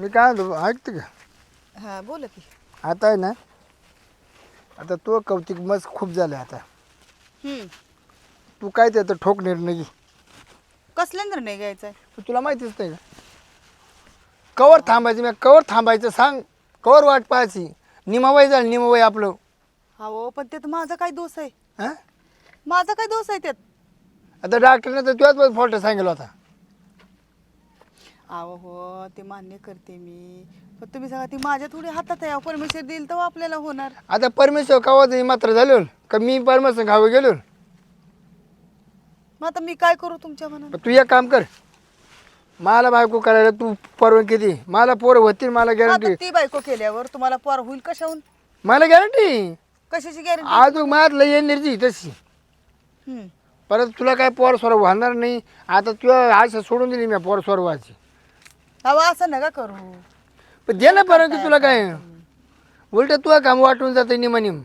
मी काय म्हणतो ऐकते का? हा बोला की. आता आहे ना आता तो कौतिक मस्त खूप झालं आता. हम्म. तू काय ते आता ठोक निर्णय घे. कसला निर्णय घ्यायचा आहे? तुला माहितीच नाही का कवर थांबायचं मी कवर थांबायचं सांग. कवर वाट पाहायची. निमाबाई झालं निमाबाई आपलं. हो पण त्यात माझा काय दोष आहे? हां? माझा काय दोष आहे त्यात? आता डॉक्टरने तर तुझ्याच फॉल्ट सांगितलं होता. अहो हो ते मान्य करते मी. पण तुम्ही सांगा ती माझ्या थोडी हातात आहे. परमेश्वर देईल तर आपल्याला होणार. आता परमेश्वर कवा मात्र झालो का मी परमेश्वर घावे गेलो मग आता मी काय करू तुमच्या मनात तू एक काम कर. मला बायको करायला तू परवानगी दे मला पोरं होतील मला आता गॅरंटी ती बायको केल्यावर तुम्हाला पोर होईल कशाहून? मला गॅरंटी कशाची गॅरंटी आज माझलं एनर्जी तशी. परत तुला काय पोर स्वर होणार नाही? आता तुला आशा सोडून दिली मी पोर स्वर व्हायची अहो असं नका करू. पण दे ना परवानगी तुला काय? उलट तुला काम वाटून जाते निमनिम.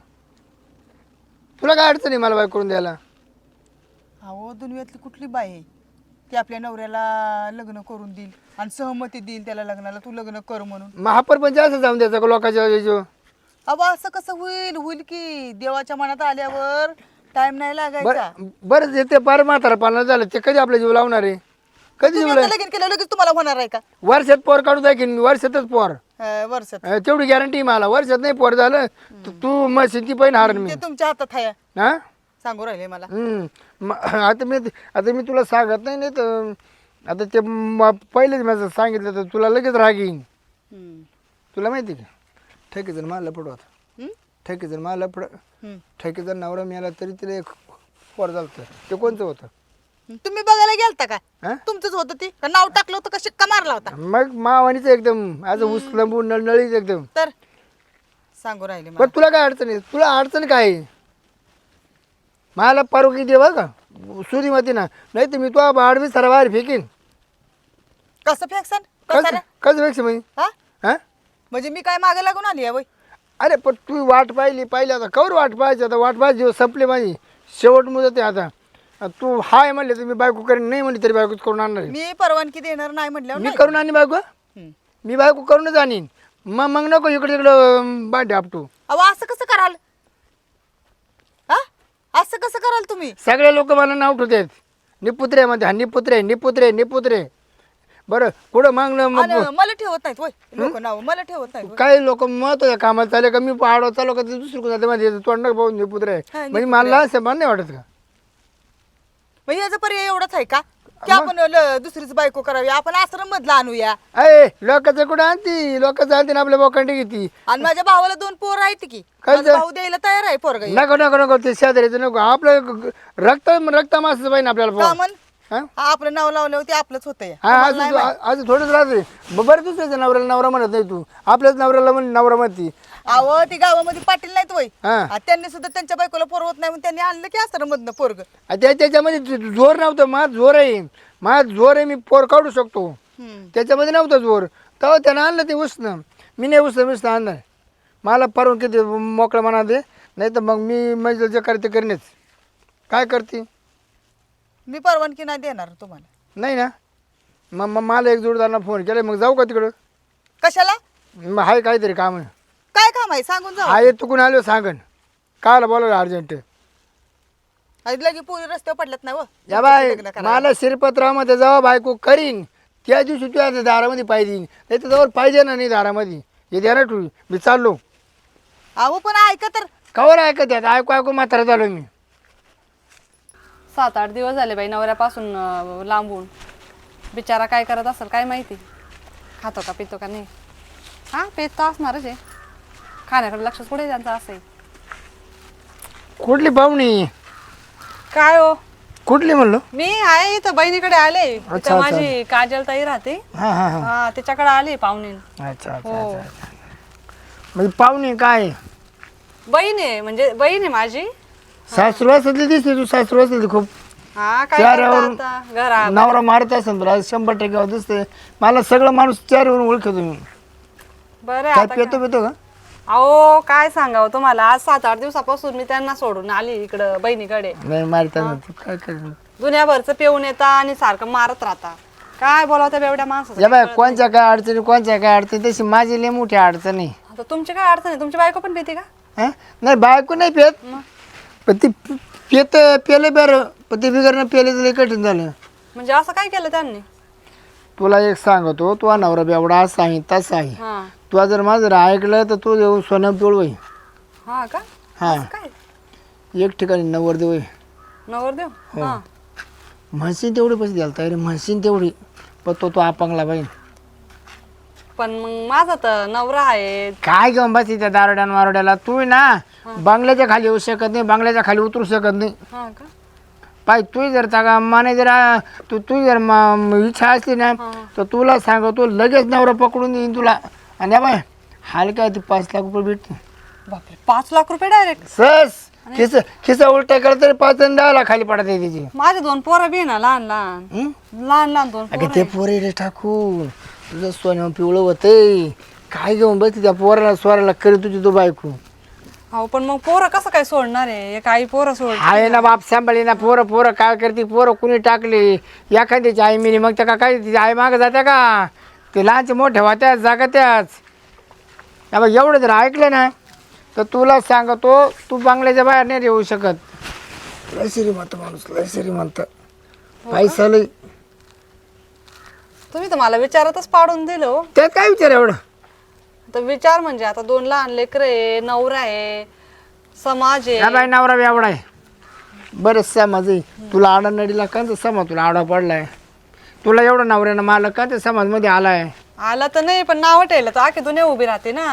तुला काय अडचण आहे मला बाय करून द्यायला? अहो दुनियातली कुठली बाई आहे? ती आपल्या नवऱ्याला लग्न करून देईल आणि सहमती देईल त्याला लग्नाला. तू लग्न कर म्हणून. महापर पण जास्त जाऊन द्यायचं का लोकांच्या याच्यावर? अहो असं कसं होईल? होईल की देवाच्या मनात आल्यावर टाइम नाही लागायचा. बरं बरं ते पार म्हातारा पालना झालं ते कधी आपला जीव लावणार आहे? कधी तुम्ही लगीन केलं लगेच तुम्हाला होणार आहे का? वर्षात पोर काढून दाखीन मी वर्षातच पोर. अं, वर्षात. अं, तेवढी गॅरंटी मला. वर्षात नाही पोर झालं तू मग सिद्धी पहिन हारण मी. ते तुमच्या हातात आहे. हा? सांगू राहिले मला. हम्म. म- आता मी आता मी तुला सांगत नाही नाही तर आता ते म- पहिलेच माझं सांगितलं तर तुला लगेच राग येईन. हम्म. तुला माहिती का? ठेकेजर मला लपड होता हम्म? ठेकेजर मला लपड हम्म. ठेकेजर नवरा मिळाला तरी तिला एक पोर झालं होतं. ते कोणचं होतं? तुम्ही बघायला गेलता का? तुमचंच होतं ती. का नाव टाकलं होतं का शिक्का मारला होता? मग मावानीच एकदम. आज उचलंबून नळनळीच एकदम. तर? सांगू राहिले मला. पण तुला काय अडचण आहे? तुला अडचण काय आहे? मला परवानगी दे बरं का. सुरी मती ना. नाही तर मी तो आडवी सरा बाहेर फेकीन. कसं फेकसन? कसं कसं कसं पेक्षा मी? हा? हा? म्हणजे मी काय मागे लागून आली आहे वय? अरे पण तू वाट पाहिली. पाहिली आता. कवर वाट पाहायची आता? वाट पाहायची. दिवस संपले माझी. शेवट मुदत आहे आता. तू हाय म्हणले तर मी बायको करेन नाही म्हणली तरी बायकोच करून आणणार आहे. मी परवानगी देणार नाही म्हटल्यावर मी नाही. करून आणली बायको? हम्म. मी बायको करूनच आणीन. मग मग नको इकडे तिकडं बांधे आपटू. अहो असं कसं कराल? हा? असं कसं कराल तुम्ही? सगळे लोक मला नाव ठेवतात. निपुत्रे म्हणते हा निपुत्रे निपुत्रे निपुत्रे. बरं मागणं? आणि मग मला ठेवत नाहीत वय लोक नाव मला ठेवत नाहीत होय. काही लोक महत्त्वाच्या कामाला चालले का? मी पाडवा चालू का ते दुसरी जाते माझे तोंड पाहून निपुत्रे. हा, म्हणजे मला असं मला नाही वाटत का? मग याचा पर्याय एवढाच आहे का? की आपण ल- दुसरीच बायको करावी आपण आश्रम मधला आणूया अय लोकांचं कुठं आणती? लोकांचं आणते ना आपल्या बोकांडी घेती. आणि माझ्या भावाला दोन पोर आहेत की. काय माझा ते? भाऊ द्यायला तयार आहे पोरगा नको नको नको ते शेजारीचं नको. आपलं ग- रक्त रक्त मासच पाहिजे आपल्याला का पोहा. म्हण हा? आपलं नाव लावलं ते आपलंच होतंय. हा आज आज थोडंच राहते. ब- बरं दुसऱ्याच्या नवऱ्याला नवरा म्हणत नाही तू. आपल्याच नवऱ्याला म्हण नवरा म्हणती. अहो ती गावामध्ये पाटील नाहीत वय हा. आ, त्यांनी सुद्धा त्यांच्या बायकोला पोरवत नाही म्हणून त्यांनी आणलं की आश्रम मधनं पोरग. आ त्या त्याच्यामध्ये जो- जोर नव्हतं. माझा जोर आहे. माझा जोर आहे मी पोर काढू शकतो. त्याच्यामध्ये नव्हतं जोर. तेव्हा त्यानं आणलं ते उष्ण मी नाही उष्ण उष्ण आणणार. मला परवानगी दे मोकळं म्हणा दे. नाही तर मग मी म्हणजे जे करते करणेच काय करते? मी परवानगी नाही देणार तुम्हाला. नाही ना. मग मग मला एक जोडदारांना फोन केला मग जाऊ का तिकडं? कशाला? मग हाय काहीतरी काम आहे. काय काम आहे? सांगून जा आहे चुकून आलो सांगन. कायला बोलावलं अर्जंट? लगे पोरी रस्त्यावर पडल्यात ना व. या बाय लग्न करायला. मला शिरपत्रामध्ये जेव्हा बायको करीन. त्या दिवशी तू आता दारामध्ये पाहिजे नाही तर जवळ पाहिजे ना नाही दारामध्ये. हे द्या ना तू मी चाललो. अहो पण ऐका तर. कवर ऐकत यात ऐकू ऐकू म्हातारा झालो मी. सात आठ दिवस झाले बाई नवऱ्यापासून अं, लांबून. बिचारा काय करत असेल काय माहिती? खातो का पितो का नाही? हा पेत तर असणारच आहे. खाण्याकडे लक्ष कुठे त्यांचं असं आहे कुठली पाहुणी? काय हो? कुठली म्हणलो? मी आहे इथं बहिणीकडे आले. अच्छा, माझी काजल ताई राहते. हां हां हां. हा तिच्याकडे आले पाहुणे. अच्छा अच्छा हो. अच्छा अच्छा. म्हणजे पाहुणी काय? बहीण आहे म्हणजे बहीण आहे माझी. सासरू असली दिसते तू सासरू असली खूप. हा काय चेहऱ्यावरून करता आता? घरा नवरा मारत असेल आज शंभर टक्के दिसते. मला सगळं माणूस चेहऱ्यावरून ओळखतो मी. बरं काय आता पितो पितो का? अहो काय सांगावं तुम्हाला? आज सात आठ दिवसापासून मी त्यांना सोडून आली इकडं बहिणीकडे. नाही मारता तू. काय करणार? दुनियाभरचं पिऊन येता आणि सारखं मारत राहता. काय बोलावं त्या एवढ्या माणसाचं? या बाय कोणच्या काय अडचणी कोणच्या काय अडचणी? तशी माझी लय मोठी अडचण आहे. आता तुमची काय अडचण आहे? तुमची बायको पण पिते का? हं? नाही बायको नाही पेत. पण ती पेत पेले बरं. पण ते बिगर पेले तर कठीण झालं. म्हणजे असं काय केलं त्यांनी? तुला एक सांगतो तू नवरा बेवडा असा आहे तसा आहे. हा. तू जर माझं जर ऐकलं तर तू येऊ सोनं पिवळ हा का? हा. काय? एक ठिकाणी नवर देऊ नवर देव हा. म्हणशीन तेवढे पैसे द्यायला तयारी म्हणशीन तेवढी. पण तो तो अपंगला पाहिजे पण मग माझा तर नवरा आहे. काय घेऊन बस त्या दारोड्यान वारोड्याला? तू ना बंगल्याच्या खाली येऊ शकत नाही बंगल्याच्या खाली उतरू शकत नाही. हा का? पाय तू जर त्या माने जर आ, तू तू जर म- इच्छा असली ना तर तुला सांगतो लगेच नवरा पकडून देईन तुला. आणि या बाय हाल काय ते पाच लाख रुपये भेटते बापरे पाच लाख रुपये डायरेक्ट सस खिस खिसा उलटा केला तरी पाच आणि दहा लाख खाली पडत आहे त्याची माझे दोन पोरं बी आहे ना लहान लहान. हं? लहान लहान दोन अगं पोरं ते आहे. पोरे टाकून तुझं सोन्या पिवळं होतंय. काय घेऊन बसते त्या पोराला स्वराला करी तुझी तो बायको. हो पण मग पोरं कसं काय सोडणार आहे? एक आई पोरं सोड आहे ना बाप सांभाळी ना पोरं पोरं काय करते? पोरं कुणी टाकली? एखाद्याची आई मिनी मग त्या का काय तिची आई मागं जात्या का? ते लहानचे मोठे होत्याच जागत्याच. बघ एवढं जर ऐकलं ना तर तुला सांगतो तू बांगल्याच्या बाहेर नाही येऊ शकत. लय श्रीमंत माणूस लय श्रीमंत. पैसा लय तुम्ही तर मला विचारातच पाडून दिलं हो. त्यात काय विचार एवढं? तर विचार म्हणजे आता दोन लहान लेकर आहे नवरा आहे समाज या आहे बाई नवरा बी आवडा आहे. बरंच समाज आहे. तुला आडा नडीला का? समाज तुला आडा पडलाय. तुला एवढं नवऱ्यानं मालक का? ते समाजमध्ये आलाय. आला तर नाही पण नाव ठेवलं तर आखी दुनिया उभी राहते ना.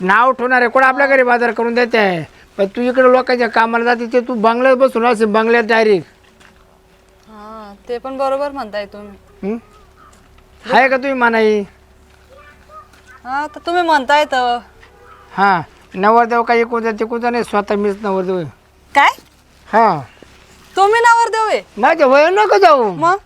नाव ठेवणार आहे कोण आपल्या घरी बाजार करून देते? आहे पण तू इकडे लोकांच्या कामाला जाते ते तू बंगल्यात बसून असेल बंगल्यात डायरेक्ट हा ते पण बरोबर म्हणताय तुम्ही. आहे का तुम्ही म्हणाई हा तर तुम्ही म्हणताय तर. हां नवरदेव काही कोणता ते कोणता नाही स्वतः मीच नवरदेव. आहे. काय? हां. तुम्ही नावर देऊ आहे माझ्या वय नको जाऊ. मग?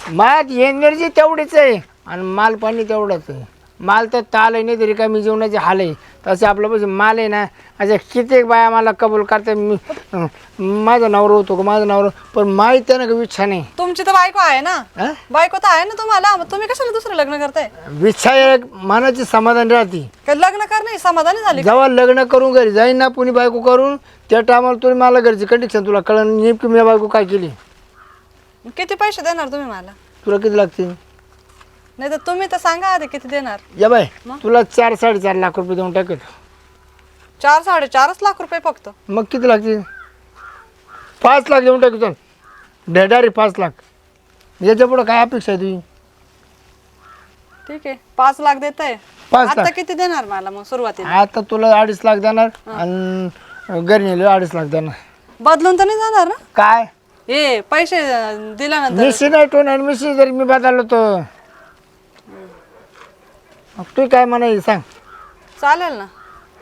माझ्यात एनर्जी तेवढीच आहे आणि माल पाणी तेवढंच आहे. माल तर ताल आहे नाही तरी काय मी जेवणाचे हाल आहे तसे आपलं पैसे माल आहे ना अशा कित्येक बाया मला कबूल करते मी अं, माझा नवरा होतो का? माझा नवरा पण माहीत आहे ना का इच्छा नाही. तुमची तर बायको आहे ना? बायको तर आहे ना तुम्हाला? मग तुम्ही कशाला दुसरं लग्न करताय? इच्छा एक मनाची समाधान राहते. लग्न कर नाही समाधानी झाली जेव्हा लग्न करून घरी जाईन ना पुणे बायको करून त्या टायमाला तुम्ही मला घरची कंडिशन तुला कळण नेमकी मी बायको काय केली. किती पैसे देणार तुम्ही मला? तुला किती लागते नाही तर तुम्ही तर सांगा आधी किती देणार. या बाय तुला चार साडेचार लाख रुपये देऊन टाकत चार साडेचारच लाख रुपये फक्त. मग किती लागतील? पाच लाख देऊन टाकू चल. डेडारी पाच लाख. याच्या पुढं काय अपेक्षा आहे तुझी? ठीक आहे पाच लाख देत आहे पाच आता लाख. किती देणार मला मग सुरुवातीला? आता तुला अडीच लाख देणार आणि घरी नेले अडीच लाख देणार. बदलून तर नाही जाणार ना? काय? हे पैसे अं, दिल्यानंतर. मिशी नाही टोन आणि मिशी जरी मी बदललो तर. मग तू काय म्हणाय सांग. चालेल ना.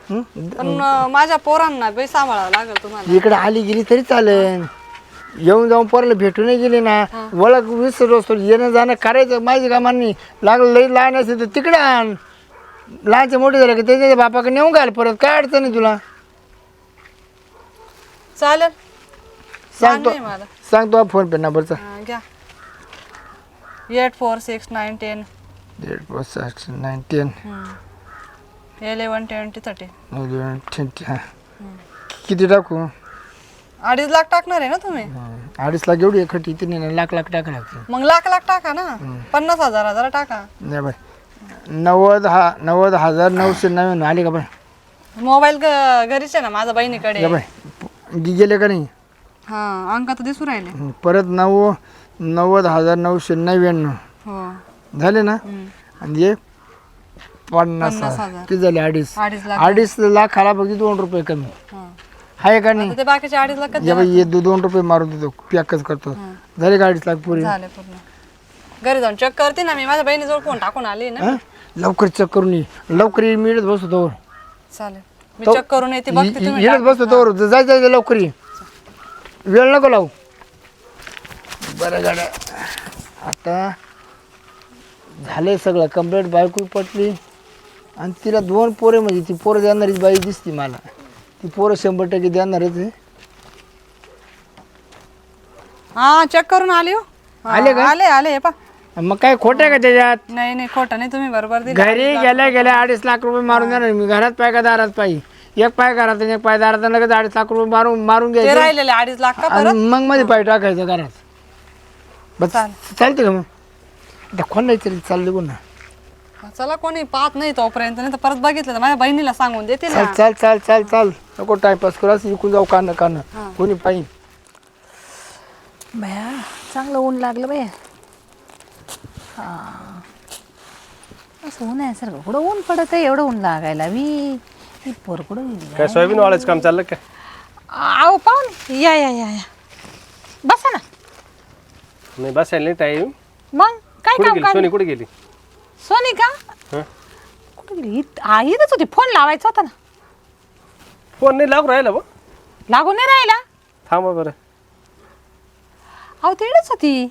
हं? पण अं, माझ्या पोरांना बी सांभाळावं लागेल तुम्हाला. इकडे आली गेली तरी चालेल. येऊन जाऊन पोराला भेटूनही गेली ना. ओळख विसरलो असतो येणं जाणं करायचं. माझी कामांनी लागलं लई लहान असेल तर तिकडे आण. लहानचे मोठे झाले की त्याच्या बापाकडे नेऊन घाल परत. काय अडचण आहे तुला? चालेल. सांगतो. मान्य आहे मला. सांगतो फोन पे नंबरचा. हा, घ्या. Eight four six nine ten nine ten eleven twenty thirty हां. किती टाकू? अडीच लाख टाकणार आहे ना तुम्ही? हं. अडीच लाख एवढी खटी तिने ना लाख लाख टाका लागते मग लाख लाख टाका ना. पन्नास हजार हजार टाका. नाही बाय नव्वद हा नव्वद हजार नऊशे नव्याण्णव आले का बाय मोबाईल घरीच आहे ना माझ्या बहिणीकडे. या बाय गे- गेले का नाही? हा अंक तर दिसू राहिले. हं, परत नव नव्वद हजार नऊशे नव्याण्णव. हो. झाले ना. आणि हे पन्नास हजार. किती झाले? अडीच. अडीच लाख. अडीच लाखाला फक्त दोन रुपये कमी. आहे का नाही? ते बाकीचे अडीच लाख या दो- दोन रुपये मारून देतो. पॅकच करतो. झाले का अडीच लाख पुरे? झाले पूर्ण. घरी जाऊन चेक करते ना मी. माझ्या बहिणीजवळ फोन टाकून आली ना. हं? लवकर चेक करून ये. लवकर ये, मी इकडंच बसतो तोवर. चालेल. मी चेक करून येते बघते तुम्ही इकडंच बसतो तोवर. जाय जाय जाय, लवकर ये. वेळ नको लावू. बरं गाड्या आता झालंय सगळं. कंप्लीट बायको पटली. आणि तिला दोन पोरे म्हणजे ती पोरं देणारी बाई दिसती मला. ती पोरं शंभर टक्के देणारच आहे. हा चेक करून आली हो. हा, आले का? आले आले हे पा मग काय खोटं आहे का त्याच्यात? नाही नाही खोटं नाही. तुम्ही बरोबर दिलं. घरी गेल्या गेल्या अडीच लाख रुपये मारून देणार. मी घरात पाय का दारात पाय? एक पाय घरात आणि एक पाय दारात आणि लगेच अडीच लाख रुपये मारून मारून ते घ्यायचे. राहिलेले अडीच लाख का आणि मग मध्ये पाय टाकायचं घरात. बस. चालते का मग? आता कोण नाही तरी चालले गुन्हा चला कोणी पाहत नाही तोपर्यंत नाही तर परत बघितलं तर माझ्या बहिणीला सांगून देतील चाल ना. चाल चाल चाल चाल नको टाइमपास करू असं इकून जाऊ कान कान. कोणी पाहिजे बया चांगलं ऊन लागलं बया हा. असं ऊन आहे सारखं कुठं ऊन पडत आहे एवढं ऊन लागायला. मी ही पोर कुठं गेली? काय सोयाबीन वाळायचं काम चाललं का? आहो पाहून. या या या या. बसा ना. नाही बसायला नाही टाईम मग? काय कुठे काम गेली? सोनी कुठे गेली? सोनी का? हं? कुठं गेली? इथं- हा इथंच होती. फोन लावायचा होता ना. फोन नाही लागू राहिला बा लागून नाही राहिला? थांबा बरं. अहो तिकडेच होती.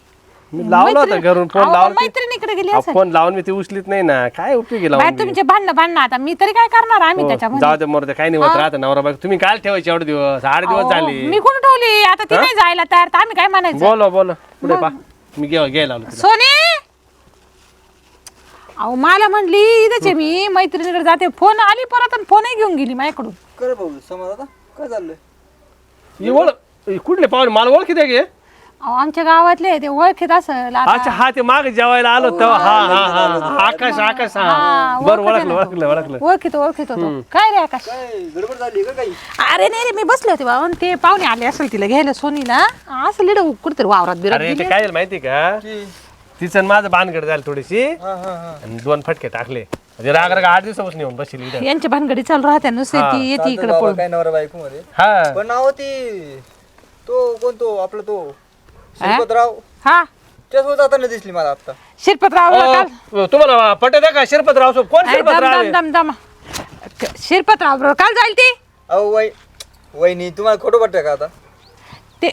मी लावला होता मैत्रीण- घरून. फोन अहो, लावला मैत्रिणीकडे गेली अहो, असेल. फोन लावून मी ती उचलीत नाही ना. काय उपयोगी लावून? तुमचे भांडणं भांडणं आता. मी तरी काय करणार? आम्ही हो, त्याच्यामध्ये. जाऊ दे काही नाही होत राहतं नवरा बायको. तुम्ही काय ठेवायचे एवढे दिवस. आठ दिवस अहो, झाले. मी कुठं ठेवली? आता ती नाही जायला तयार. तर आम्ही काय म्हणायचं? बोला बोला. पुढे पा मी घे घ्यायला आलो तिला. सोने! अहो मला म्हणली इथेच आहे मी मैत्रिणीकडे जाते. फोन आली परत आणि फोनही घेऊन गेली माझ्याकडून. कर भाऊ समज आता काय चाललंय? ही ओळख कुठले पाहुणे? मला ओळखी द्या गे अहो आमच्या गावातले ते ओळखीत असं अच्छा हा ते मागे जेवायला आलो तेव्हा. हा हा हा आकाश आकाश हा हा, बरं ओळखते ओळखलं ओळखलं ओळखलं. ओळखीत ओळखीत होतो. काय रे आकाश? काय गडबड झाली का काही? अरे नाही रे मी बसले होते बाबा आणि ते पाहुणे आले असेल तिला घ्यायला सोनीला. असं लिड कुठतरी वावरात बिरात अरे ते गेली. काय झालं माहिती का? की तिचं आणि माझं भानगड झालं थोडीशी. हा हा हा. आणि दोन फटके टाकले. म्हणजे राग राग आठ दिवसापासून येऊन बसली इथं. यांच्या भानगडी चालू राहत्या नुसते ती येते इकडे पळून. काय नवरा बायको मध्ये. हा. पण नाव ती तो कोण तो आपला तो? श्रीपतराव. हा? त्यासोबत जाताना दिसली मला आता. शिरपतराव काल तुम्हाला पटत आहे का शिरपतराव सोब कोण अरे, दम शिरपतराव दम दम दम. शिरपतराव बरोबर काल जाईल ती? अहो वय वहिनी तुम्हाला खोटं वाटतं का आता? ते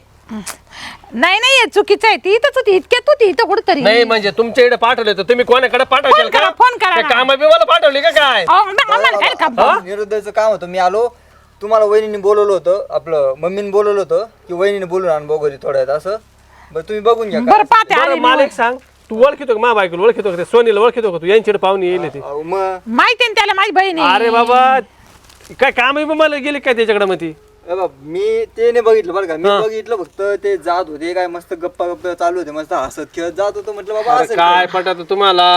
नाही नाही हे चुकीचं आहे. ती इथंच होती इतक्यात होती इथं कुठतरी. नाही म्हणजे तुमच्या इकडे पाठवले तर तुम्ही कोणाकडे पाठवशाल फोन करा, फोन करा. काम मला पाठवली का काय? आम्हाला काय काम निरुद्धाचं काम होतं. मी आलो तुम्हाला वहिनीने बोलवलं होतं आपलं मम्मीने बोलवलं होतं की वहिनीने बोलून आण भाऊ घरी थोड्या वेळात असं. बरं तुम्ही बघून घ्या बरं पाहते बरं आली मला एक सांग तू ओळखितो का? मा बायकोला ओळखितो का? ते सोनीला ओळखितो का तू? यांच्याकडे पाहुणे येईल ते. अहो, मग. माहिती आहे ना त्याला माझी बहीण. आहे. अरे बाबा काय काम मला गेली काय त्याच्याकडे मग ती? मी ते नाही बघितलं बरं का. मी बघितलं फक्त ते जात होते काय मस्त गप्पा गप्पा चालू होते मस्त हसत खेळत जात होतो म्हटलं बाबा अरे काय पटत तुम्हाला?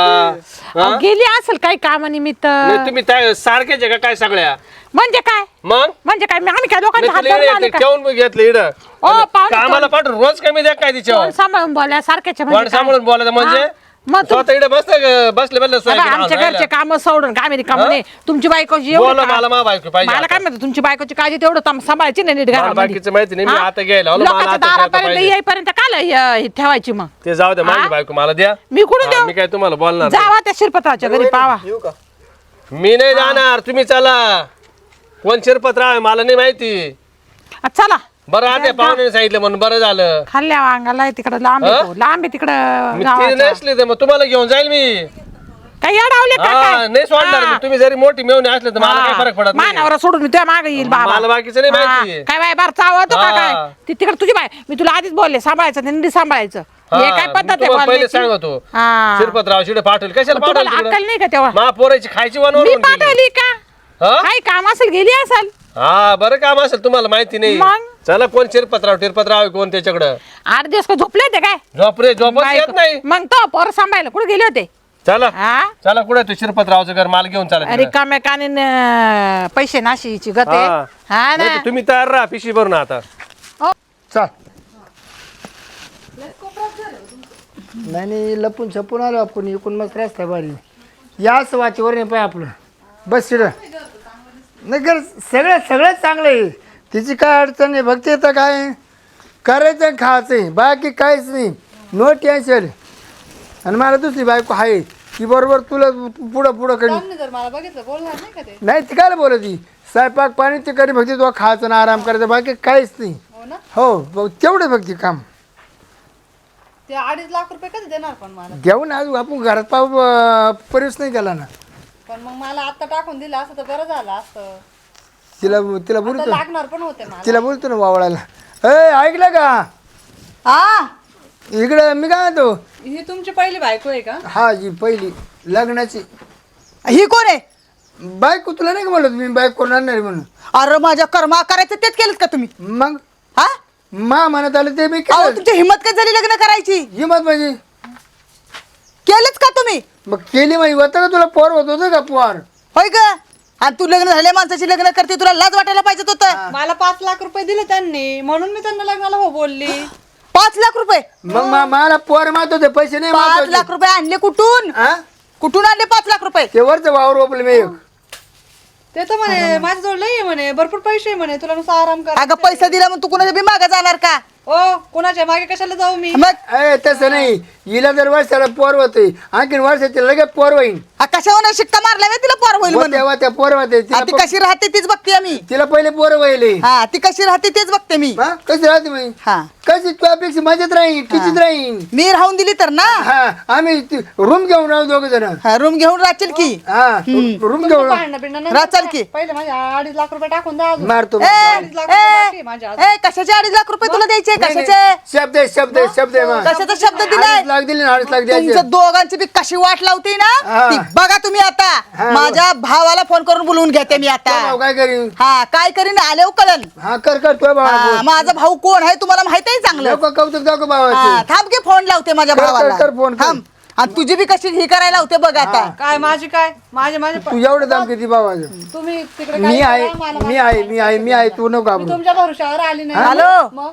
अहो, गेली असेल काही कामानिमित्त? नाही तुम्ही त्या सारख्याच आहे का काय सगळ्या? म्हणजे काय? मग? म्हणजे काय? मी- आम्ही काय लोकांच्या हात नाही धरून आले तुला का? ठेवून घेतलं इड ओ, पाहुणे, कामाला पाठवून रोज कमी द्या काय तिच्यावर? तोंड सांभाळून बोला सारख्याच्या वाट म्हणजे काय? सांभाळून बोलायचं म्हणजे? हा? मग तुम- स्वतः इकडे बसले बसले बसले सोयाबीन आमच्या घरचे काम सोडून काय माहिती काम नाही? तुमची बायको बोला मला मा बायको पाहिजे मला काय माहिती तुमची बायकोची काळजी तेवढं तम- सांभाळायची नाही नीट मला घरामध्ये. बाकीचं माहिती नाही मी हा? आता घ्यायला आलो मला लोकांच्या आता दारापर्यंत पाहिजे. येईपर्यंत काल हे- हे ठेवायची मग. ते जाऊ द्या माझी बायको मला द्या. मी कुठून हा, देऊ? मी काय तुम्हाला बोलणार नाही. जावा त्या शिरपत्राच्या घरी पावा. येऊ का? मी नाही जाणार तुम्ही चला. कोण शिरपतराव आहे मला नाही माहिती. आ, चला. बरं आता पाहुणे सांगितलं म्हणून बरं झालं खाल्ल्या वांगाला तिकडं लांब आहे तो. लांब आहे तिकडं मी ते गावाच्या. नसले तर मग तुम्हाला घेऊन जाईल मी काय याडावले का हा काय? नाही सोडणार हा. मी. तुम्ही जरी मोठी मेवणी असले तर मला काही फरक पडत नाही मानावर सोडून मी तुझ्या मागे येईल बाबा मला बाकीचं नाही हा. काय बाय बार चावतो का हा. काय ती तिकडे तुझी बाय मी तुला आधीच बोलले सांभाळायचं निंदी सांभाळायचं हे हा, काय मी पद्धत आहे तुम्हाला पहिले बोलण्याची? सांगतो हा. शिरपतराव शिडे पाठवली कशाला मग तुम्हाला पाठवली अक्कल नाही का तेव्हा मा पोराची खायची मी पाठवली का हा काही काम असेल गेली असेल हा बरं काम असेल तुम्हाला माहिती नाही मग? चला कोण शिरपतराव टिरपतराव आहे कोण त्याच्याकडं? आठ दिवस का झोपले होते काय? झोप रे झोपच येत नाही. मग तो पोर सांभाळायला कुठे गेले होते? चला हा चला कुठे तू शिरपतरावचं घर? माल घेऊन चला अरे तिकडं. कामे काने न- पैसे नाशीची गते हा. हा ना? नाही तर तुम्ही तयार राहा पिशी भरून आता. चाल. नाही नाही लपून छपून आलो आपण इकून मस्त रस्ता बारी याच वाचीवर नाही पाय आपलं. बस शिड नाही कर सगळं सगळं चांगलं आहे. तिची काय अडचण नाही फक्त येतं काय करायचं आणि खायचं आहे. बाकी काहीच नाही. नो टेन्शन आणि मला दुसरी बायको आहे. ती बरोबर तुला पुढं पुढं करी त्यांनी जर मला बघितलं. बोलणार नाही का ते? नाही ती काय बोलत ती स्वयंपाक पाणी ते करी फक्त तुला खायचं ना आराम करायचं. बाकी काहीच नाही. हो ना? हो बघ, तेवढं फक्त काम. ते अडीच लाख रुपये कधी देणार पण मला? घेऊन आज आपण घरात पाव परिस नाही केला ना. पण मग मला आता टाकून दिलं असतं तर बरं झालं असतं. तिला तिला आता बोलतो. लागणार पण होते मला. तिला बोलतो ना वावळायला ए ऐकलं का? हा इकडं मी काय म्हणतो? ही तुमची पहिली बायको आहे का? हा जी पहिली. लग्नाची. ही कोण आहे? बायको तुला नाही का म्हणलं मी बायको आणणार आहे म्हणून? अरे माझ्या कर्मा करायचं तेच केलं का तुम्ही? मग? हा? मा म्हणत आलं ते मी अहो केलं तुमची हिंमत काय झाली लग्न करायची? हिमत म्हणजे? केलंच का तुम्ही? मग केली माहिती होतं का तुला पोर होत होतं का पोर? होय ग. आणि तू लग्न झाल्या माणसाची लग्न करते तुला लाज वाटायला पाहिजे होतं. मला पाच लाख रुपये दिले त्यांनी म्हणून मी त्यांना लग्नाला हो बोलली. पाच लाख रुपये? मग मा- मला पोर मात होते पैसे नाही पाच. लाख रुपये आणले कुठून? हा? कुठून आणले पाच लाख रुपये? ते वरचं वावर रोपलं मी. एक ते तर म्हणे माझ्याजवळ लई आहे म्हणे भरपूर पैसे आहे म्हणे तुला नुसतं आराम कर अगं पैसा दिला मग तू कुणाच्या बी मागे जाणार का? ओ कुणाच्या मागे कशाला जाऊ मी? मग? ए तसं नाही. हिला जर वर्षाला पोर होते आणखीन वर्षाची लगेच पोर होईन. हा कशावर शिक्का मारला बे तिला पोर होईल म्हणून. तेव्हा त्या पोर होते तिला हा, ती कशी राहते तीच बघते आम्ही. तिला पहिले पोर व्हायले. हा ती कशी राहते तेच बघते मी. हा कशी राहते मी हा. कशी तुझ्यापेक्षा मजेत राहीन कितीच राहीन. मी राहून दिली तर ना? हा आम्ही रूम घेऊन राहू दोघ जण. रूम घेऊन राहतील की? हा रूम घेऊन राहू. राचाल की? पहिले माझे अडीच लाख रुपये टाकून द्या अजून. मारतो ए, अडीच लाख रुपये बाकी आहे माझ्या ए, ए, कशाचे अडीच लाख रुपये तुला द्यायचे कशाचे. शब्द आहे, शब्द आहे, शब्द आहे. कशाचा शब्द दिलाय? अडीच लाख दिले ना अडीच लाख द्यायचे. तुमच्या दोघांची बी कशी वाट लावते ना हा. ती बघा तुम्ही आता. हा. माझ्या भावाला फोन करून बोलवून घेते मी आता. काय करीन हा काय करीन? आले कळन हा कर कर तो हा, भावा माझा भाऊ कोण आहे तुम्हाला माहीत आहे चांगलं? कौतुक दाखव हा, भावाचे थांब की फोन लावते माझ्या कर, कर, भावाला. कर फोन, कर. थांब. आणि तुझी बी कशी ही करायला लावते बघ आता. काय माझी काय? माझे माझे तू एवढं दाम किती तुम्ही तिकडे मी काय आहे करा, मला मी आहे मी आहे मी आहे तू नको मी घाबरू. तुमच्या भरोशावर आली नाही. हॅलो? मग?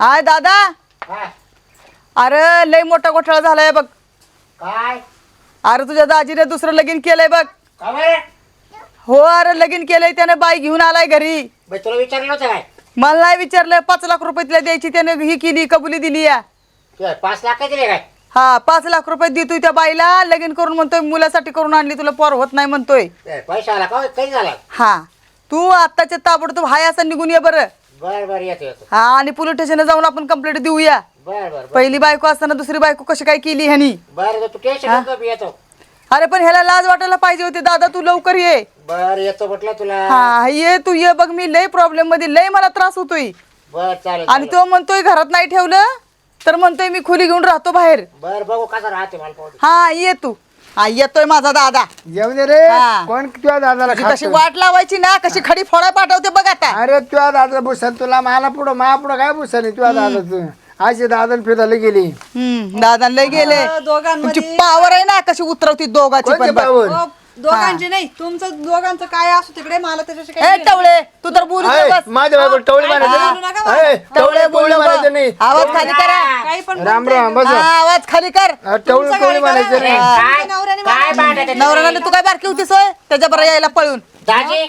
हाय दादा. अरे लय मोठा घोटाळा झालाय बघ. काय? अरे तुझ्या दाजीने दुसरं लगीन केलंय बघ. बरं? हो अरे लगीन केलंय त्याने बाई घेऊन आलाय घरी. बाई, तुला विचारलं होतं काय? मला नाही विचारलं पाच लाख रुपये तिला द्यायची त्याने ही केली कबुली दिली या. तुला पाच लाख काय दिले काय? हा पाच लाख रुपये देतोय त्या बाईला लगीन करून म्हणतोय मुलासाठी करून आणली तुला पोर होत नाही म्हणतोय. ए, पैसा आला का? काही झाला? हा. तू आत्ताच्या ताबडतोब हाय असं निघून ये बरं. बर बर येतो येतो. हा आणि पोलीस स्टेशनला जाऊन आपण कंप्लेंट देऊया. बर बर बर. पहिली बायको असताना दुसरी बायको कशी काय केली ह्यानी? बर तू टेन्शन नको मी येतो. अरे पण ह्याला लाज वाटायला पाहिजे होती. दादा तू लवकर ये. बर येतो म्हटलं तुला. हा ये तू ये बघ मी लय प्रॉब्लेममध्ये लय मला त्रास होतोय. बर चालेल आणि तो म्हणतोय घरात नाही ठेवलं तर म्हणतोय मी खोली घेऊन राहतो बाहेर. बर बघू कसा राहते मला पाहू दे. हा ये तू. हा येतोय माझा दादा. येऊ दे रे. हा. कोण तुझ्या दादाला तुझी कशी खातं? वाट लावायची ना कशी खडी फोडा पाठवते बघ आता. अरे तुझ्या दादा भूषण तुला मला पुढं मा पुढं काय भूषण तुझ्या दादाचं? अशी दादा फिरायला गेली. हम्म दादा लय गेले. दोघांमध्ये. तुमची पावर आहे ना कशी उतरवती दोघाची कोणते पण बघ. पावर? अं, दोघांचे नाही तुमचं दोघांचं काय असो तिकडे मला त्याच्याशी ए काही टवळे तू तर माझ्या बायको टवळी हा. म्हणायचं नका नाही. टवळे टवळी बोलू टवळी म्हणायचं नाही. आवाज खाली करा. काही पण राम राम बस. हा, आवाज खाली कर. टवळी टवळी म्हणायचं ए, नाही. काय नवऱ्याने काय भांडत आहे नवऱ्याला? तू काय बारकी होतीस होय? त्याच्या बरं यायला पळून. दाजी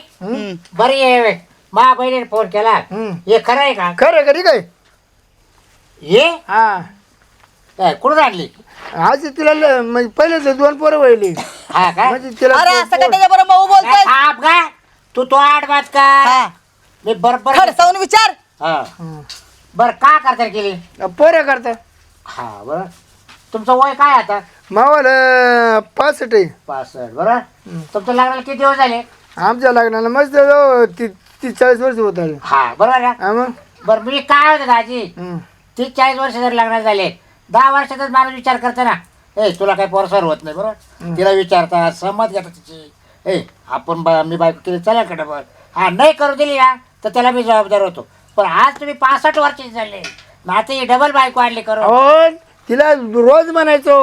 बरी आहे मा बहिणीने फोन केला. हम्म. हे खरं आहे का? खरं खरी काय हे हा. काय, कुठून आणली? आज तिला ल- म्हणजे पहिले तर दोन पोरं वळली हा काय म्हणजे तिला अरे असं काय पोर- त्याच्या बरोबर मऊ काय बोलतोय थांब का तू तो आठ बात का? हा. मी बरोबर खडसावून विचार. हा. बर का करता केली? पोरं करता. हा बर. तुमचं वय काय आता? मावाला पासष्ट आहे. पासष्ट बरं. तुमचं लग्नाला किती दिवस झाले? आमच्या लग्नाला मस्त जाऊ ती तीस चाळीस वर्ष होत आले. हा बरोबर ना? हा मग? बरं मी काय होतं दाजी? हम्म. तीस चाळीस वर्ष जर लग्नाला झाले दहा वर्षातच माणूस विचार करते ना. ए तुला काही पोरसर होत नाही बरोबर तिला विचारता सहमत घेता तिची. ए आपण बा- मी बायको केली चला का डबल हा नाही करू दिली ना तर त्याला मी जबाबदार होतो. पण आज तुम्ही पासष्ट वर्षाचे झाले ना आता ही डबल बायको आणली करू हो तिला रोज म्हणायचो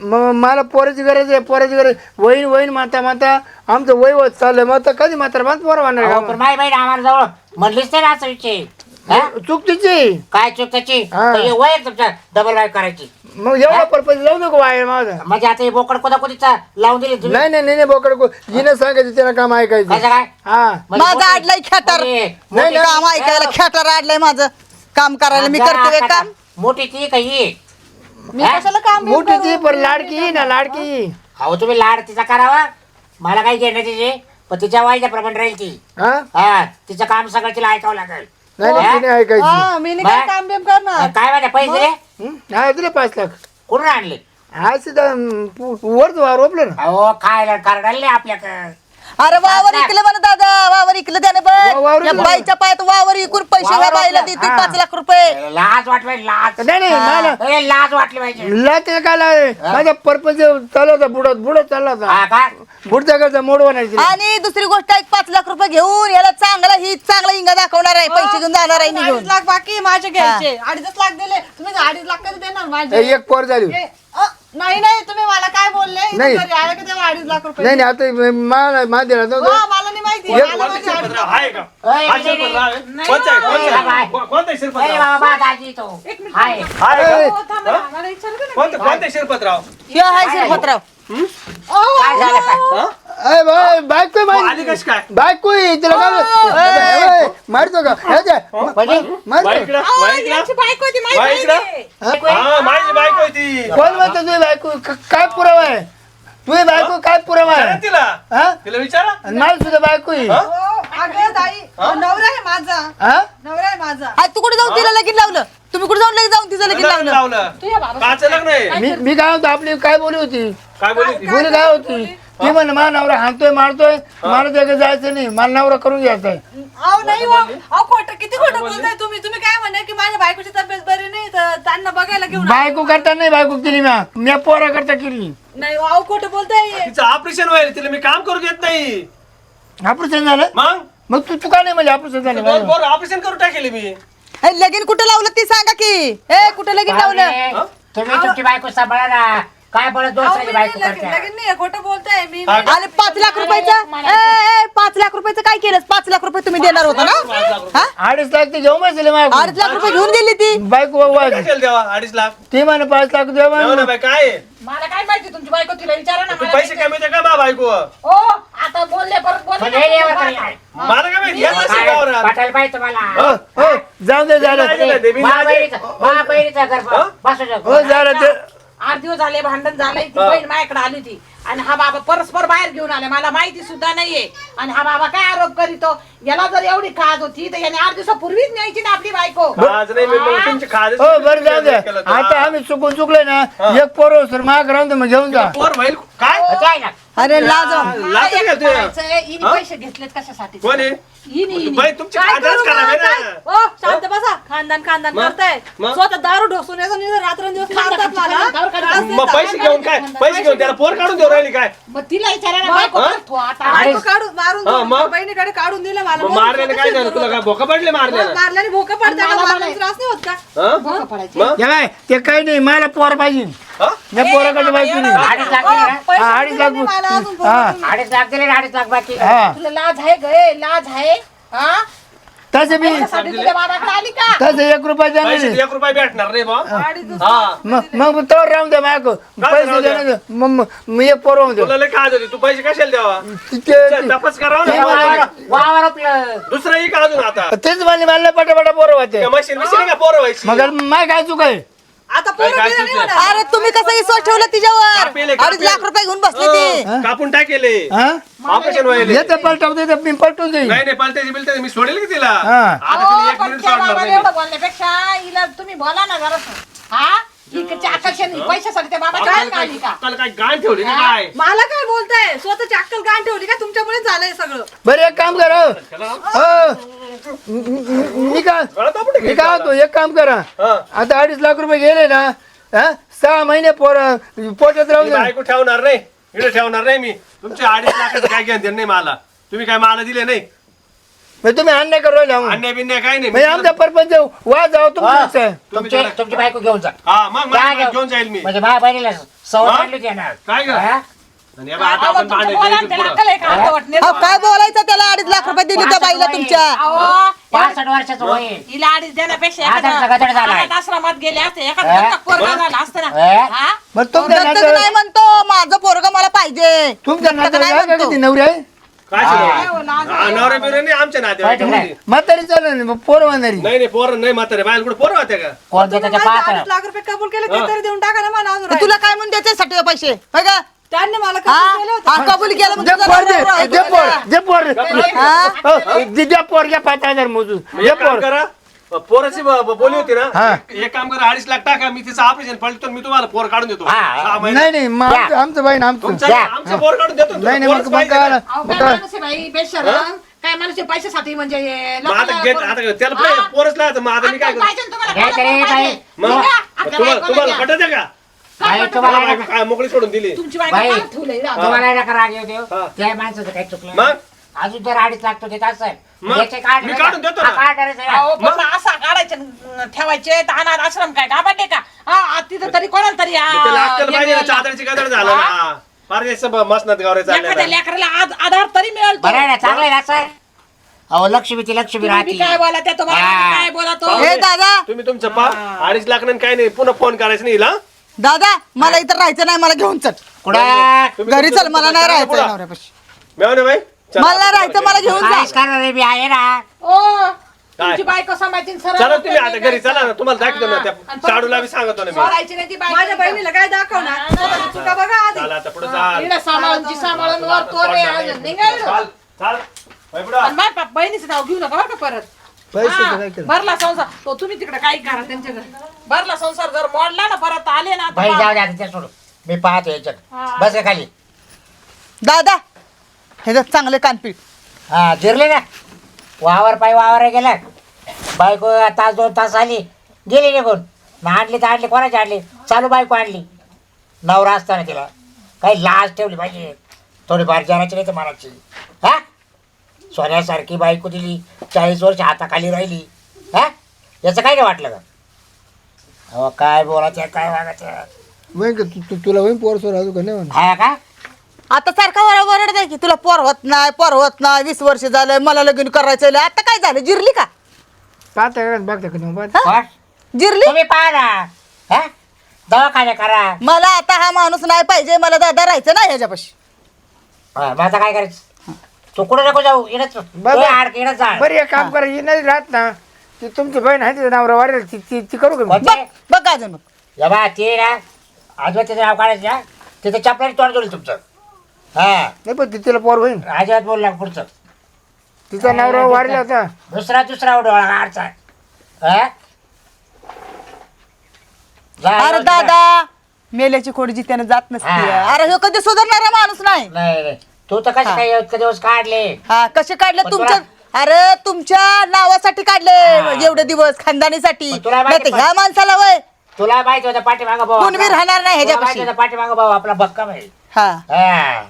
मग मला पोराची गरज आहे पोराची गरज वहीन वहीन माता माता आमचं वय होत चाललंय मग आता कधी मात्र मग पोरं अहो, पण म्हणणार माई बहीण आम्हाला जवळ म्हणलीच नाही ना असा विषय. हा? चूक तिची? काय चूक त्याची? हा. तर हे वय आहे तुमच्या डबल बायको करायची. मग एवढा पर्पज लावू नको वायर माझा. म्हणजे आता हे बोकड कोदा कोदीचा लावून दिली तुम्ही? नाही नाही नाही नाही, बोकड को जिने सांगायचं त्याला काम ऐकायचं. कसं काय? हा. म्हणजे माझं मोठी- आडलाय खेटर मोठी- नाही, मोठी- काम ऐकायला खेटर आडलंय माझं. काम करायला मी करते आता काम. मोठी ती का ही? मी कशाला काम बिम मोठी ती करू? पण लाडकी ना लाडकी अहो तुम्ही लाड तिचा करावा. मला काही घेणं तिचे पण तिच्या वाईच्या प्रमाणे राहील ती. हा? हा तिचं काम सगळं तिला ऐकावं लागेल. नाही नाही, तिने ऐकायची. हा मी नाही काय. काम बिम करणार? काय माहिती पैसे दिले हं? हा दिले पाच लाख. कुठून आणले? हा सीधा वरच वार रोपलं ना. अहो खायला कार्ड आणले आपल्याकडं. अरे वावर इकलं म्हणा दादा वावर इकलं त्याने वावर या इकलं. बाईच्या पायात वावर इकून पैसे वावर ह्या बाईला इकलं. देते हा. पाच लाख रुपये. लाज वाटली पाहिजे, लाज. नाही नाही मला ए, लाज वाटली पाहिजे. लाते काय माझा परपंच चालला होता बुडत बुडत चालला हा होता मोड बनायची. आणि दुसरी गोष्ट एक पाच लाख रुपये घेऊन याला चांगला ही चांगला इंगा दाखवणार आहे पैसे घेऊन जाणार आहे अडीच निघून. लाख बाकी आहे माझे घ्यायचे. अडीच लाख दिले. तुम्ही अडीच लाख कधी देणार माझे? एक पोर झाली. ए, अ, नाही नाही तुम्ही मला काय बोलले इथं नाही. घरी आले का तेव्हा अडीच लाख रुपये नाही नाही आता मला माझ्या हो, मला नाही माहिती एक- मला माहिती अडीच लाख. आहे का ए, हा नाही, शिरपतराव आहे? नाही. कोणता आहे? कोणता आहे? बाय. को- कोणता आहे ए, शिरपतराव बाबा दाजी तो हाय आहे का? हो, थांबा ना, मला विचारू दे ना. कोणता कोणता आहे शिरपतराव हे आहे शिरपतराव काय झालं काय? अय बाय बायको माहिती आली कशी काय? बायको आहे, तिला काय मारतो का? हे म्हणजे मारतो यांची बायको होती. हा? माझी बायको कोण म्हणतो तुझी बायको? क- काय पुरावा आहे? तुझी बायको काय पुरावा विचारा आहे तिला. हा? तिला विचारा. आणि मला सुद्धा बायको आहे. हा? अगं ताई नवरा आहे माझा. हा? नवरा आहे माझा. तू कुठे जाऊन तिला लगीन लावलं? तुम्ही कुठे जाऊन लगीन जाऊन तिचं लगीन लग्न लावलं? लावलं काचं लग्न आहे. मी मी काय होतो आपली काय बोली होती? काय बोलली ती बोली काय होती? ती म्हण मला नवरा हाणतोय मारतोय. मला त्याकडे जायचं नाही. मला नवरा करून घ्यायचा आहे. अहो नाही हो. अहो खोटं किती खोटं बोलताय तुम्ही? तुम्ही काय म्हणे की माझ्या बायकोची तब्येत बरी नाही तर त्यांना बघायला घेऊन आ- बायको करता नाही बायको केली म्या. म्या पोरा करता केली. नाही हो, अहो खोटं बोलताय. तिचं ऑपरेशन व्हायला तिला मी काम करू देत नाही. ऑपरेशन झालं? मग? मग तू तू का नाही म्हणजे ऑपरेशन झालं दोन पोर ऑपरेशन करू टाकेली मी. हे लगीन कुठं लावलं ती सांगा की? ए कुठं लगीन लावलं? तुम्ही तुमची बायको सांभाळा ना. काय बोलत बायको करते. लगीन नाही खोटं बोलताय मी. हा. आणि पाच लाख रुपयाचं ए, ए, पाच लाख रुपयाचं काय केलं पाच लाख रुपये तुम्ही देणार होता ना? हा? अडीच लाख ते घेऊन बसले माझ्या अडीच लाख रुपये घेऊन दिली ती. बायको काय अडीच लाख? ती म्हणे पाच लाख देवा देवा ना बाई काय? आहे? मला काय माहिती तुमची बायको तिला विचारा ना तू मला पैसे कमी का बा बायको? ओ आता बोलले परत बोलले म्हणजे हे यावर काय? मला काय माहिती काय पाहिजे तुम्हाला. हो हो जाऊ दे झालं गर्भ हा? बसू शकतो. हो झालं ते आठ दिवस झाले भांडण झालंय ती हा. बहीण माझ्याकडे आली होती. आणि हा बाबा परस्पर बाहेर घेऊन आले. मला माहिती सुद्धा नाहीये. आणि हा बाबा काय आरोप करीतो? याला जर एवढी खाज होती तर याने आठ दिवसापूर्वीच न्यायची ना आपली बायको. आज नाही मी मग तुमची खाज हो बरं जाऊ दे आता आम्ही चुकून चुकलोय ना. एक पोर सर मग घेऊन जा. पोर होईल काय? काय ना अरे लाज हा? पैसे घेतलेत कशासाठी? कोण? आहे हिने हिने बाई तुमची काय खाजच करू करा मग? ना काय? ओ, शांत बसा. खानदान खानदान मग? करताय. मग? स्वतः दारू ढोसून यायचं नाही रात्रंदिवस मारतात मला त्रास मग देतात. पैसे घेऊन काय? पैसे घेऊन त्याला पोर काढून देऊ राहिली काय? मग तिला विचारा ना बायको हा? करतो आता. बायको काढून मारून हा? बहिणीकडे काढून दिलं मला. मग मारल्याने काय झालं तुला? काय भोका पडले मारल्यानं मारल्याने भोकं पडतात मला मारल्याने त्रास नाही होत का? हा? भोकं पडायचे. मग? या बाय ते काही नाही मला पोर पाहिजे. हा? या पोराकडे बायको नाही. अडीच लाख दिले ना? पैसे हा, अडीच दिले लाख मला अजून हा. अडीच लाख दिले ना अडीच लाख बाकी हा. तुला लाज आहे गे लाज आहे हा? तसं बी त्यासाठी तुझ्या बाबाकडे आली का? तसं एक रुपया देणार पैसे नाही एक रुपया भेटणार नाही हा. मग मग तोवर राहून दे माग पैसे राहू द्या? देणार. मग मग मी एक पोर होऊन दे तुला लय होती. तू पैसे कशाला द्यावा? ते- तपास करावा ते- ना वावर आपलं दुसरं एक अजून आता. तेच म्हणले मला पटापटा पोरं होते मशीन का पोरं व्हायची? मग माय काय चुक आहे आता नाही? होणार. अरे तुम्ही कसं विश्वास ठेवला तिच्यावर? अडीच कापेले. लाख रुपये घेऊन बसले ती. हो, कापून टाकेले. हा? ऑपरेशन व्हायले. येते मी पलटून देईन. नाही नाही पलटायची बिलटायची. मी सोडेल की तिला? हा. आता अहो, तिला एक पण मिनिट त्या सोडणार बाबाला नाही. एवढं बोलण्यापेक्षा हिला तुम्ही बोला ना जरा हा? आकर्षण ही बाबाच्या अक्कल काय का? गाण ठेवली काय? मला काय बोलताय? स्वतःची अक्कल गाण ठेवली का? तुमच्यामुळे झालंय सगळं. बरं एक काम करा. हो. गळा दाबून मी काय होतो एक काम करा. हा. आता अडीच लाख रुपये गेले ना हा सहा महिने पोर पोटात राहू मी दे बायको ठेवणार नाही. इकडे ठेवणार नाही मी. तुमचे अडीच लाखाचं काय घेऊन देणं नाही मला. तुम्ही काय मला दिले नाही. मग तुम्ही अन्याय करू राहिले आम्हाला. अन्याय बिन्याय काय नाही म्हणजे आमचा परपंच वाद जाऊ तुमचं तुम्ही तुमची त्याला- तुमची बायको घेऊन जा हा मग मला घेऊन. घेऊन जाईल मी म्हणजे माझ्या बहिणीला सवय हा? येणार काय ग? आणि आता आपण भांडायचं इथून पुढं. अहो, काय बोलायचं त्याला अडीच लाख रुपये दिले त्या बाईला तुमच्या पासष्ट वर्षाचं होईल हिला अडीच देण्यापेक्षा हा, त्यांचा गदर एखादा झालाय. अनाथ आश्रमात गेले असते हा? एखादा पोरगा झाला असतं ना हा? हा? मग तुमच्या दत्तक नातं नाही म्हणतो माझं पोरग मला पाहिजे तुमच्या दत्तक नातं नाही काय म्हणतो. ती नवरी आहे काय? नवरा बिवरा नाही आमच्या पाहिजे नात्यामध्ये म्हातारी चालेल ना, पोर म्हणणारी नाही नाही पोरं नाही म्हातारे. बाहेर कुठे पोरं होत्या का? कोण देतं ते तुम्ही पाहत? लाख रुपये कबूल केले ते तरी देऊन टाका ना मला अजून तुला काय म्हणून द्यायचे साठी पैसे? होय का? त्यांनी मला कबूल केले होते. हा, कबूल केलं मग जे पोर जे पोर. जे पोर. पोर घ्या पाच हजार मोजून. मग जे पोर. करा पोराची ब- ब- बोली होती. ना एक- एक काम करा अडीच लाख टाका मी तिचं ऑपरेशन पडतो मी तुम्हाला पोर काढून देतो हा, हा. सहा महिने. नाही नाही मग आमचं- आमचं बाई ना आमचं तुमचं द्या. आमचं पोर काढून देतो ना. नाही नाही पोरच मग मग पाहिजे काय ना. अहो, काय काय- माणूस आहे बाई बेशरम काय माणूस आहे पैशासाठी म्हणजे हे मग आता घेत आता त्याला हा? पोरच मग आता मी काय आता करू पाहिजे ना तुम्हाला, काय कोणाला तरी पाहिजे? बाई? मग मग द्या, मग आपल्या तुम्हाला बायकोला तुम्हाला द्या. पटत आहे का बाई, पटत तुम्हाला तुम्हाला काय मोकळी सोडून दिली तुमची बायको बाई. मला ठेवलंय इकडं. तुम्हाला नका राग येऊ देऊ हा. त्या माणसाचं काही चुकलं मग? अजून जर अडीच लागतो देत असेल मग? याचे काढ मी काढून देतो ना. काढ करायचं ना. अहो, पण मग असा काढायचे न- ठेवायचे तर अनाथ आश्रम काय गाबाटे का हा आ, तिथं तरी कोणाला तरी आ, मग त्याला अक्कल पाहिजे ना हे चादरची गदर झालं ना हा. फार जास्त ब- मसनात गावरे एखाद्या चालले लेकराला आज आधार तरी मिळेल तो. बरं आहे ना चांगलं आहे ना सर अहो लक्ष्मी ती लक्ष्मी तुम्ही बी राहते काय बोला त्या तुम्हाला हा. काय बोला तो हे. दादा तुम्ही तुमचं पा अडीच लाख नाही काय नाही पुन्हा फोन करायचं नाही हिला दादा मला इथं राहायचं नाही मला घेऊन चल कुठं तुम्ही घरी तुमचं- चल मला नाही तुमचं राहायचं पुढं. नवऱ्यापाशी मेवणे बाई. मला राहायचं मला घेऊन जा. काहीच करणार नाही, मी? आहे ना. ओ तुमची बायको सांभाळतील सरळ चला तुम्ही आता घरी चला ना तुम्हाला दाखवतो ना त्या साडूला बी सांगतो ना मी. सोडायची नाही ती बायको माझ्या बहिणीला काय दाखवणार? स्वतःची चुका बघा आधी. चला आता पुढे चाल. इकडे सांभाळून जी सांभाळून वर तो रे अजून निघाल चाल चाल. बाई पुढं. आणि माझ्या बाप- बहिणीचं नाव घेऊ नका बरं का परत. हा, भरला संसार. तो तुम्ही तिकडे काही करा त्यांच्या घरी भरला संसार जर मोडला ना परत आले ना तर बाई बा- जाऊ द्या ते सोडू मी पाहतो याच्यात. हा. बस रे खाली. दादा ह्याच्यात चांगले कानपीठ. हा जिरले ना. वावर पाय वावर गेला. बायको तास दोन तास आली. गेली निघून. ना आणली तर आणली कोणाची आणली? चालू बायको आणली. नवरा असताना तिला. काही लाज ठेवली पाहिजे. थोडीफार जनाची नाही तर मनाची. हा? सोन्यासारखी बायको दिली. चाळीस वर्ष हाताखाली राहिली. हा? याचं काय नाही वाटलं का? अहो काय बोलायचं काय वागायचं? का तू- तू- तुला वहीन पोर सोर अजून का नाही हा का? आता सारखा वर वरड द्या की तुला पोर होत नाही पोर होत नाही वीस वर्ष झालं मला लग्न करायचं आता काय झालं? जिरली का? पाहता का? बघता का नाही पाहता कोण? जिरली? तुम्ही पाहा ना. हा? दवाखाने करा. मला आता हा माणूस नाही पाहिजे मला दादा राहायचं नाही ह्याच्यापाशी. हा, मग आता काय करायचं? तू कुठे नको जाऊ इडच. आड इडच जा बरं एक काम करा ही नाही राहत ना ती तुमची बहीण आहे तिचं नाव वाढेल ती ती ती करू का मी? बघ बघ अजून. बघ या बा ते ना आजोबा तिचं नाव काढायचं ना तिथं चपलाने तोंड जोडलं तुमचं. हा. नाही पण ती तिला पोर होईन अजिबात बोल लाग पुढचं. तिचा नवरा वाढला होता. दुसरा दुसरा हा? जा, अरे दादा मेल्याची खोडी जित्याने जात नसते. हा. अरे ह्यो कधी सुधारणारा माणूस नाही. नाही नाही. तू तर कसे. काय इतके दिवस काढले? हा कसे काढले? पण तुमच्या अरे तुमच्या नावासाठी काढले. एवढे दिवस खानदानीसाठी. पण तुला माहिती ह्या माणसाला वय. तुला माहिती होतं पाठीमागं भाऊ कोण बी आपला. राहणार नाही तुला ह्याच्यापाशी. माहिती होतं पाठीमागं भाऊ आपला भक्कम आहे. हा. हा.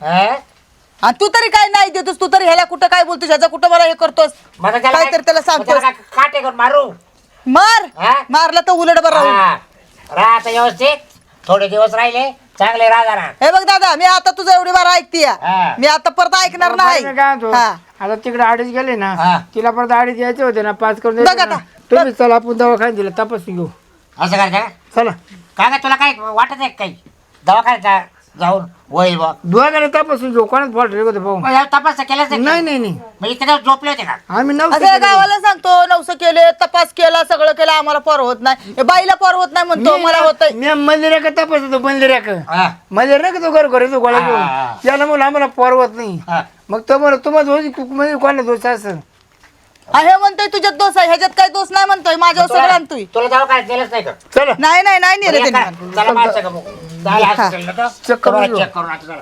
हा? आणि तू तरी काय नाही देतोस? तू तरी ह्याला कुठं काय बोलतोस? ह्याचा कुठं मला हे करतोस? मग त्याला काय तर त्याला मग सांगतोस काय काटे करून मारू. मार! हा? मारला तर उलट बरं राहू. हा. राहा आता व्यवस्थित. थोडे दिवस राहिले. चांगले राहा जरा. हे बघ दादा मी आता तुझं एवढी बार ऐकते हा. मी आता परत ऐकणार नाही. बरं मी काय म्हणतो, हा. आता तिकडे अडीच गेले ना हा. तिला परत अडीच यायचे होते ना पाच करून बघ द्यायचे आता. ना. तुम्ही चला आपण दवाखान्यात दिला तपासून घेऊ. असं करायचं का? चला. काय काय तुला काय वाटत आहे का काही? दवाखान्यात जा. जाऊन होईल बा. दोघांना तपासून घेऊ. कोणाच फॉल्ट रे होते भाऊ मग याला तपास केलाच नाही नाही नाही झोपले होते का? आम्ही असं या नव्हतं गावाला सांगतो नवसं केले तपास केला सगळं केलं आम्हाला पोर होत नाही. हे बाईला पोर होत नाही म्हणतो मला होत मी मलेरिया का तपासतो मलेरिया का हा. मलेरिया का तो घर घर येतो गोळा हा, घेऊन. त्याला म्हणून आम्हाला पोर होत नाही. हा. मग तो म्हणा तुम्हाला दोष म्हणजे कोणाला दोष असं? हे म्हणतोय तुझ्यात दोष आहे ह्याच्यात काय दोष नाही म्हणतोय माझ्यावर सगळं आणतोय. तुला दवाखान्यात गेलंच नाही का? चला. नाही नाही नाही नेलं त्यांनी? चला. चेक करून. चेक करून.